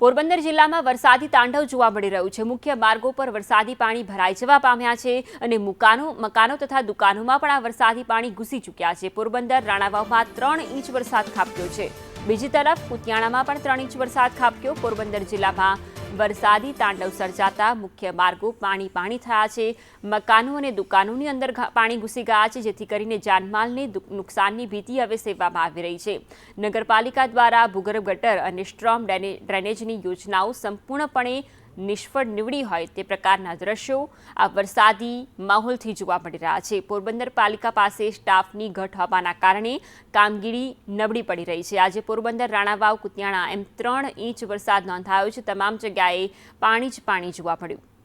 પોરબંદર જિલ્લામાં વરસાદી તાંડવ જોવા મળી રહ્યું છે. મુખ્ય માર્ગો પર વરસાદી પાણી ભરાઈ જવા પામ્યા છે અને મુકાનો, મકાનો તથા દુકાનોમાં પણ આ વરસાદી પાણી ઘૂસી ચૂક્યા છે. પોરબંદર, રાણાવાવમાં ત્રણ ઇંચ વરસાદ ખાબક્યો છે. બીજી તરફ કુતિયાણામાં પણ ત્રણ ઇંચ વરસાદ ખાબક્યો. પોરબંદર જિલ્લામાં વરસાદી તાંડવ સર્જાતા મુખ્ય માર્ગો પાણી પાણી થયા છે. મકાનો અને દુકાનોની અંદર પાણી ઘૂસી ગયા છે, જેથી કરીને જાનમાલને નુકસાનની ભીતિ હવે સેવવામાં આવી રહી છે. નગરપાલિકા દ્વારા ભૂગર્ભ ગટર અને સ્ટ્રોમ ડ્રેને- ડ્રેનેજની યોજનાઓ સંપૂર્ણપણે નિષ્ફળ નીવડી હોય તે પ્રકારના દ્રશ્યો આ વરસાદી માહોલથી જોવા મળી રહ્યા છે. પોરબંદર પાલિકા પાસે સ્ટાફની ઘટ હોવાના કારણે કામગીરી નબળી પડી રહી છે. આજે પોરબંદર, રાણાવાવ, કુતિયાણા એમ ત્રણ ઇંચ વરસાદ નોંધાયો છે. તમામ જગ્યાએ પાણી જ પાણી જોવા મળ્યું.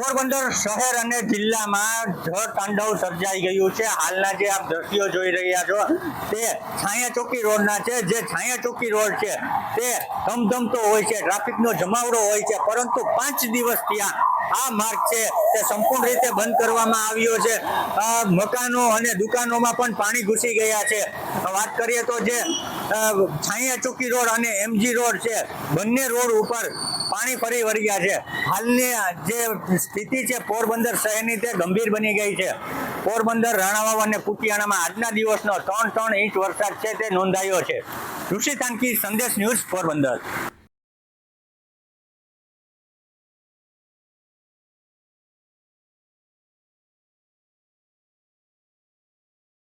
પોરબંદર શહેર અને જિલ્લામાં જળ તાંડવ સર્જાઈ ગયું છે. હાલના જે આપ દ્રશ્યો જોઈ રહ્યા છો, તે છાયા ચોકી રોડના છે. જે છાયા ચોકી રોડ છે, તે ધમધમતો હોય છે, ટ્રાફિકનો જમાવડો હોય છે, પરંતુ પાંચ દિવસ ત્યાં આ માર્ગ છે તે સંપૂર્ણ રીતે બંધ કરવામાં આવ્યો છે. મકાનો અને દુકાનોમાં પણ પાણી ઘૂસી ગયા છે. વાત કરીએ તો જે છાંયા ચોકી રોડ અને એમજી રોડ છે, બંને રોડ ઉપર પાણી ફરી વળ્યા છે. હાલની જે સ્થિતિ છે પોરબંદર શહેરની તે ગંભીર બની ગઈ છે. પોરબંદર, રાણાવાવ અને કુટિયાણામાં આજના દિવસનો ત્રણ ત્રણ ઇંચ વરસાદ છે તે નોંધાયો છે. ઋષિ તાનકી સંદેશ ન્યૂઝ પોરબંદર.